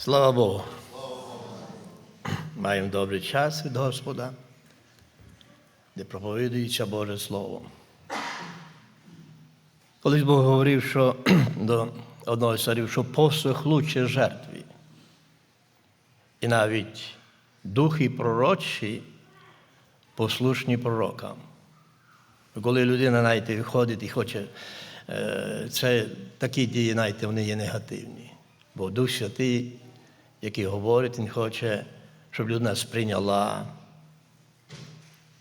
Слава Богу. Маємо добрий час від Господа, де проповідується Боже Слово. Колись Бог говорив, що до одного з царів, що посох лучше жертві. І навіть духи пророчі послушні пророкам. Коли людина знаєте, виходить і хоче, е, це такі дії, знаєте, вони є негативні. Бо Дух Святий, який говорить, він хоче, щоб людина сприйняла,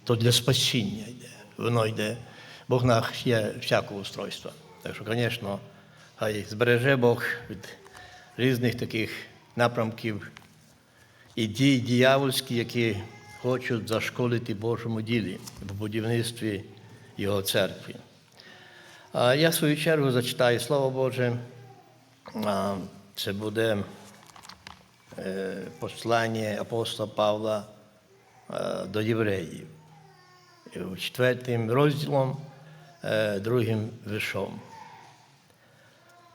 то для спасіння йде. Воно йде. Бог наш є всякого устройства. Так що, звісно, хай збереже Бог від різних таких напрямків і дій диявольські, які хочуть зашкодити Божому ділі в будівництві Його церкви. Я в свою чергу зачитаю Слово Боже. Це буде послання апостола Павла е, до євреїв. Четвертим розділом, е, другим вишом.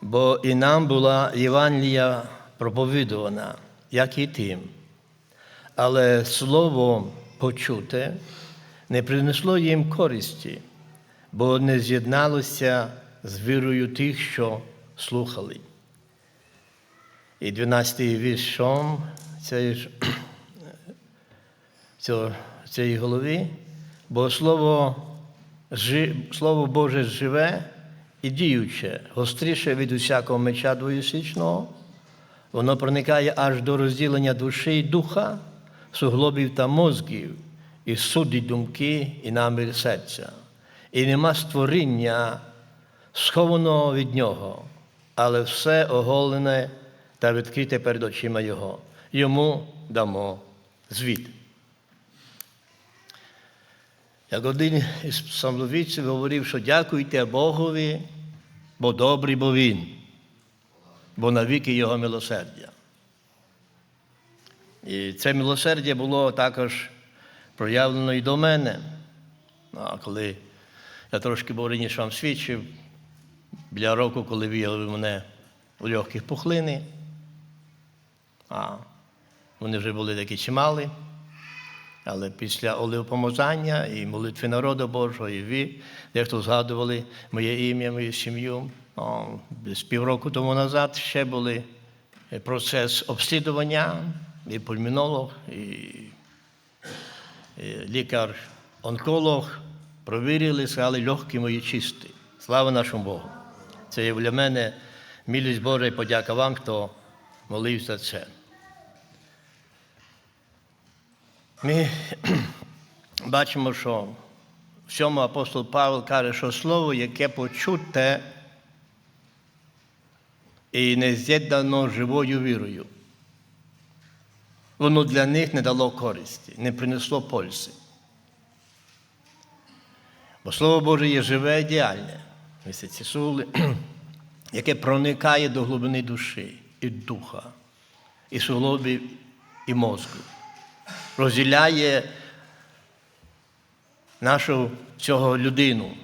Бо і нам була Євангелія проповідувана, як і тим. Але слово почуте не принесло їм користі, бо не з'єдналося з вірою тих, що слухали. І 12-й віршом цієї, ж- цієї голови, бо слово, жи- слово Боже живе і діюче, гостріше від усякого меча двоєсічного, Воно проникає аж до розділення душі і духа, суглобів та мозків, і судить думки і намір серця. І нема створіння, схованого від нього, але все оголене та відкрите перед очима Його. Йому дамо звіт. Як один із псалмовідців говорив, що дякуйте Богові, бо добрий бо Він бо навіки Його милосердя. І це милосердя було також проявлено і до мене. А коли я трошки був раніше вам свідчив, біля року, коли виявили мене у легких пухлини, а вони вже були такі чималі, але після оливопомазання і молитви народу Божого, і ви, дехто згадували моє ім'я, мою сім'ю. Десь півроку тому назад ще були е, процес обслідування, і пульмінолог, і, лікар-онколог провірили, сказали, легкі мої чисті. Слава нашому Богу. Це є для мене милість Божа і подяка вам, хто молився це. Ми бачимо, що в цьому апостол Павло каже, що слово, яке почуте і не з'єднано живою вірою, воно для них не дало користі, не принесло пользи. Бо Слово Боже є живе і діяльне, це яке проникає до глибини душі і духа, і суглобів, і мозку розділяє нашу цього людину.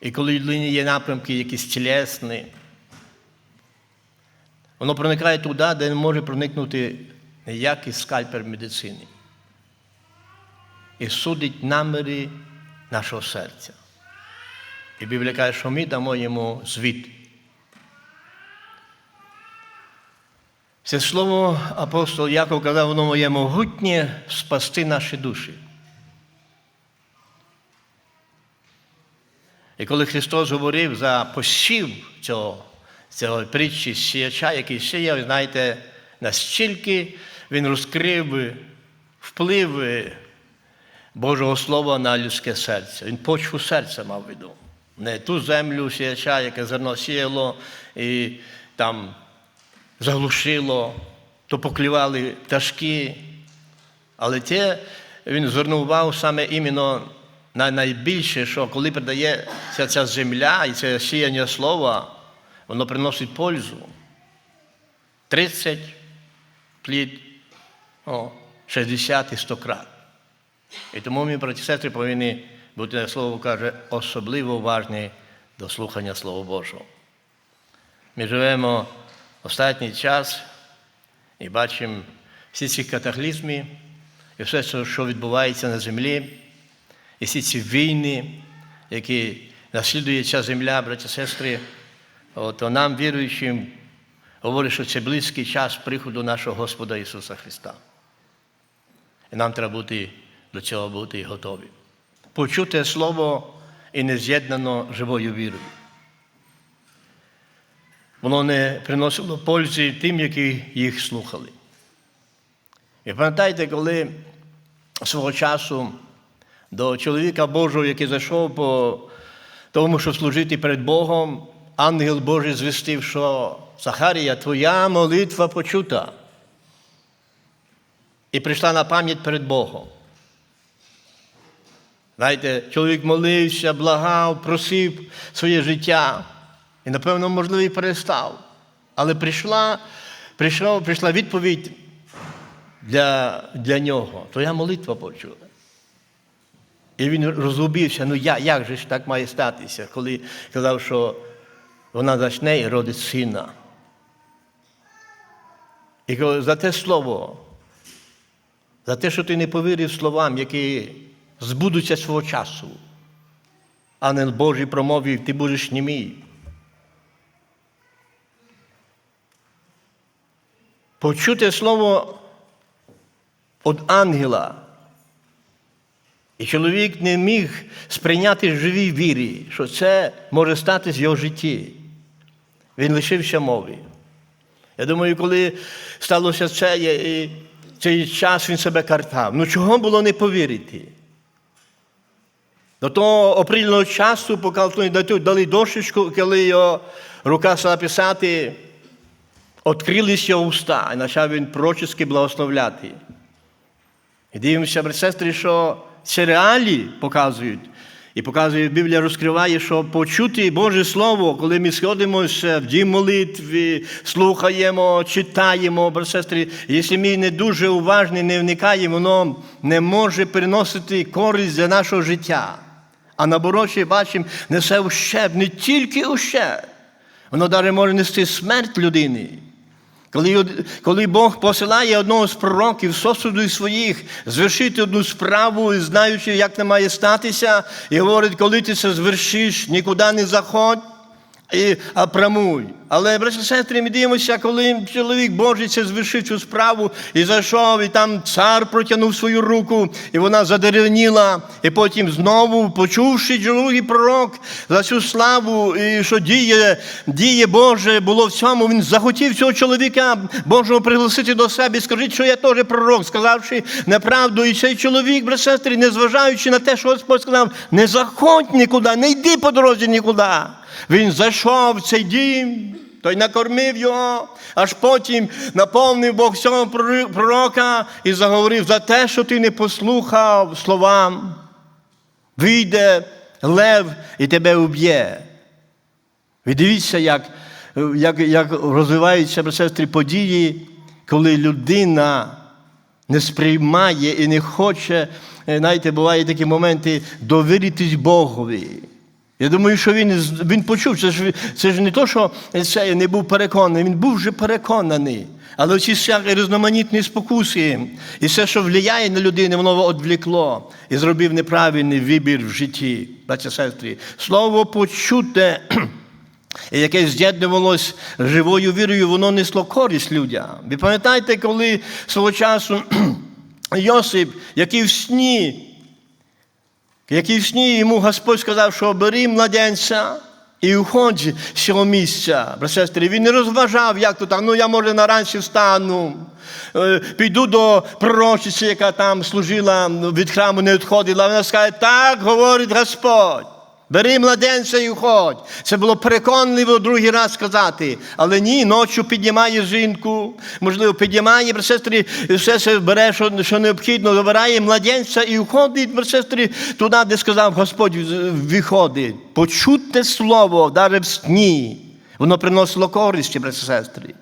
І коли людині є напрямки якісь тілесні, воно проникає туди, де не може проникнути ніякий скальпер медицини. І судить наміри нашого серця. І Біблія каже, що ми дамо йому звіт. Це слово апостол Яков казав, воно є могутнє спасти наші душі. І коли Христос говорив за посів цього, цього притчі сіяча, який сіяв, знаєте, настільки він розкрив вплив Божого Слова на людське серце. Він почву серця мав в виду. Не ту землю сіяча, яке зерно сіяло і там заглушило, то поклювали пташки. Але те він звернув увагу саме іменно на найбільше, що коли придається ця земля і це сіяння слова, воно приносить пользу. 30 плід, о, 60 і 100 крат. І тому ми, браті сестри, повинні бути, як слово каже, особливо уважні до слухання Слова Божого. Ми живемо останній час і бачимо всі ці катаклізми, і все, що- відбувається на землі, і всі ці війни, які наслідує ця земля, браті сестри, то нам, віруючим, говорить, що це близький час приходу нашого Господа Ісуса Христа. І нам треба бути до цього бути готові. Почути Слово і не з'єднано живою вірою. Воно не приносило пользи тим, які їх слухали. І пам'ятаєте, коли свого часу до чоловіка Божого, який зайшов по тому, щоб служити перед Богом, ангел Божий звістив, що Захарія, твоя молитва почута. І прийшла на пам'ять перед Богом. Знаєте, чоловік молився, благав, просив своє життя. І, напевно, можливо, і перестав. Але прийшла, прийшла, прийшла відповідь для, для нього. Твоя молитва почула. І він розгубився, ну я, як же ж так має статися, коли казав, що вона зачне і родить сина. І коли за те слово, за те, що ти не повірив словам, які збудуться свого часу. Ангел Божий промовив, ти будеш німий. Почути слово від ангела. І чоловік не міг сприйняти живій вірі, що це може статись в його житті. Він лишився мови. Я думаю, коли сталося це, і цей час він себе картав. Ну чого було не повірити? До того оприльного часу, поки дали дошечку, коли його рука стала писати, його уста, і почав він пророчески благословляти. І дивимося, брати сестри, що це реалі показують. І показує, Біблія розкриває, що почути Боже Слово, коли ми сходимося в дім молитви, слухаємо, читаємо, брати сестри, якщо ми не дуже уважні, не вникаємо, воно не може приносити користь для нашого життя. А наоборот, бачимо, несе ущерб, не тільки ущерб, воно навіть може нести смерть людини. Коли, коли Бог посилає одного з пророків сосуду своїх звершити одну справу, знаючи, як не має статися, і говорить, коли ти це звершиш, нікуди не заходь, і, а прямуй. Але, браті і сестри, ми дивимося, коли чоловік Божий це звершив цю справу і зайшов, і там цар протягнув свою руку, і вона задеревніла, і потім знову, почувши другий пророк за цю славу, і що діє, діє Боже було в цьому, він захотів цього чоловіка Божого пригласити до себе і скажіть, що я теж пророк, сказавши неправду. І цей чоловік, брат сестри, незважаючи на те, що Господь сказав, не заходь нікуди, не йди по дорозі нікуди. Він зайшов в цей дім, той накормив його, аж потім наповнив Бог цього пророка і заговорив за те, що ти не послухав словам. Вийде лев і тебе уб'є. Ви дивіться, як, як, як розвиваються сестри, події, коли людина не сприймає і не хоче, е, знаєте, бувають такі моменти довіритись Богові. Я думаю, що він він почув, це ж це ж не то, що це не був переконаний, він був вже переконаний. Але ці всякі різноманітні спокуси, і все, що впливає на людину, воно відвлекло і зробив неправильний вибір в житті, братя сестри. Слово почуте, яке з'єднувалось живою вірою, воно несло користь людям. Ви пам'ятаєте, коли свого часу Йосип, який в сні який в сні йому Господь сказав, що бери младенця і уходь з цього місця. Сестри, він не розважав, як то там, ну я може наранці встану, піду до пророчиці, яка там служила від храму, не відходила. Вона скаже, так говорить Господь. Бери младенця і уходь. Це було переконливо другий раз сказати. Але ні, ночі піднімає жінку, можливо, піднімає сестри, все це бере, що що необхідно, забирає младенця і уходить, сестри, туди, де сказав Господь, виходить. Почуте слово, навіть в сні, воно приносило користь, сестри.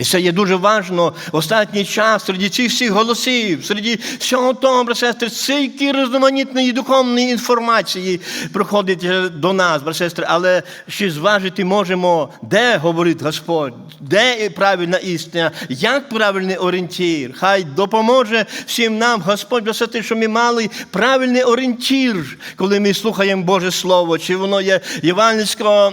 І це є дуже важливо в останній час серед цих всіх голосів, серед всього того, брат сестри, стільки різноманітної духовної інформації приходить е, до нас, брат сестри, але ще зважити можемо, де говорить Господь, де правильна істина, як правильний орієнтір. Хай допоможе всім нам, Господь, брат сестри, щоб ми мали правильний орієнтір, коли ми слухаємо Боже Слово, чи воно є євангельсько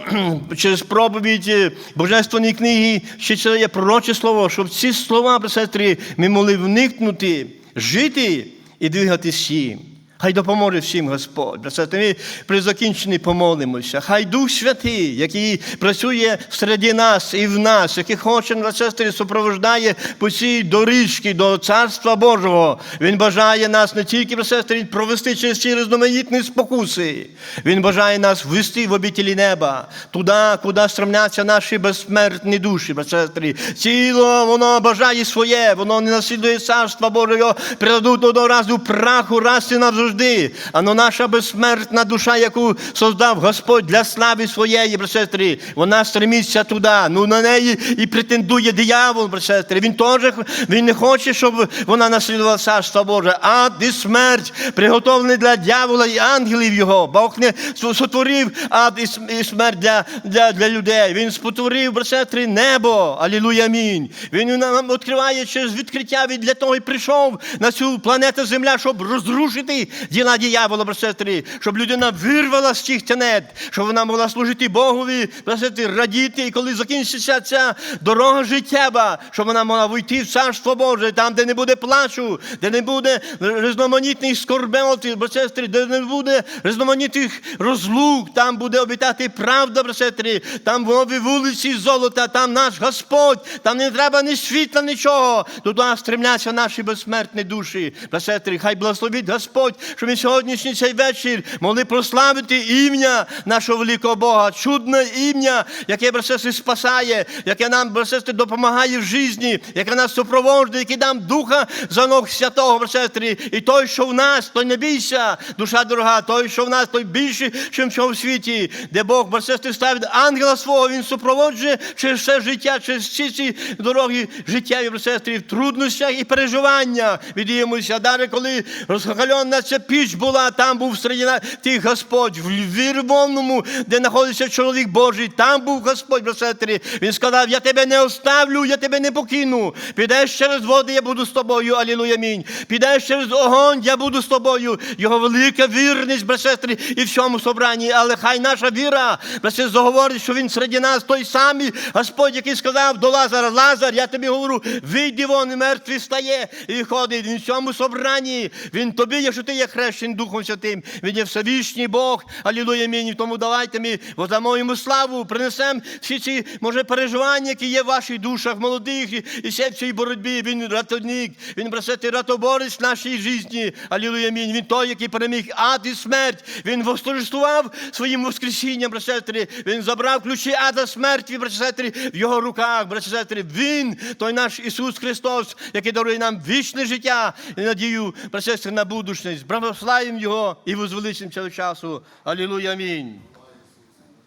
через проповідь е, Божественної книги, чи це є пророче слово, щоб ці слова, сестри, ми могли вникнути, жити і двигатися. Хай допоможе всім Господь. Брат сестри, Ми при закінченні помолимося. Хай Дух Святий, який працює всередині нас і в нас, який хоче брат сестри, супроводжає по цій доріжці до Царства Божого. Він бажає нас не тільки брат сестри, провести через ці різноманітні спокуси. Він бажає нас ввести в обітелі неба, туди, куди стремляться наші безсмертні душі, брат сестри. Тіло воно бажає своє, воно не наслідує царства Божого, придадуть одного разу праху раз і навзавжди. А но наша безсмертна душа, яку создав Господь для слави своєї, сестри, вона стремиться туди. Ну на неї і претендує диявол, сестри. Він теж він не хоче, щоб вона наслідувала царство Боже. Ад і смерть приготовлений для дьявола і ангелів його. Бог не сотворив ад і смерть для, для, для людей. Він спотворив, брат сестри, небо. Алілуя, амінь. Він нам відкриває через відкриття. Він для того і прийшов на цю планету Земля, щоб розрушити діла диявола, брат сестри, щоб людина вирвала з цих тенет, щоб вона могла служити Богові, брат радіти, і коли закінчиться ця дорога життєва, щоб вона могла вийти в Царство Боже, там, де не буде плачу, де не буде різноманітних скорбел, брат сестри, де не буде різноманітних розлук, там буде обітати правда, брат сестри, там нові вулиці золота, там наш Господь, там не треба ні світла, нічого. Туди стремляться наші безсмертні душі. Брат сестри, хай благословить Господь, щоб ми сьогоднішній цей вечір могли прославити ім'я нашого великого Бога, чудне ім'я, яке брасести, спасає, яке нам брасести, допомагає в житті, яке нас супроводжує, яке нам духа за ног святого, брат. І той, що в нас, той не бійся, душа дорога, той, що в нас, той більший, ніж що в світі, де Бог, брат ставить ангела свого, він супроводжує через все життя, через всі ці дороги життєві, брат сестри, в труднощах і переживаннях. Відіємося, навіть коли розхальона ця піч була, там був серед тих Господь, в вірвовному, де знаходиться чоловік Божий, там був Господь, брат. Він сказав, я тебе не оставлю, я тебе не покину. Підеш через води, я буду з тобою, алілуя, амінь. Підеш через огонь, я буду з тобою. Його велика вірність, брат сестри, і в цьому собранні. Але хай наша віра, брат заговорить, що він серед нас той самий Господь, який сказав до Лазара, Лазар, я тобі говорю, вийди вон, мертвий стає і ходить. Він в цьому собранні. Він тобі, якщо ти є хрещений Духом Святим, він є всевишній Бог. Алілуя, амінь. Тому давайте ми воздамо йому славу, принесемо всі ці, може, переживання, які є в ваших душах, молодих і, і ще в цій боротьбі. Він ратовник, він брасети ратоборець в нашій житті. Алілуя, амінь. Він той, який переміг ад і смерть. Він восторжествував своїм воскресінням, брасетри. Він забрав ключі ада смерті, брасетри, в його руках, брасетри. Він, той наш Ісус Христос, який дарує нам вічне життя і надію, брасетри, на будущність. Благословимо Його і возвеличимо цього часу. Алілуя, амінь.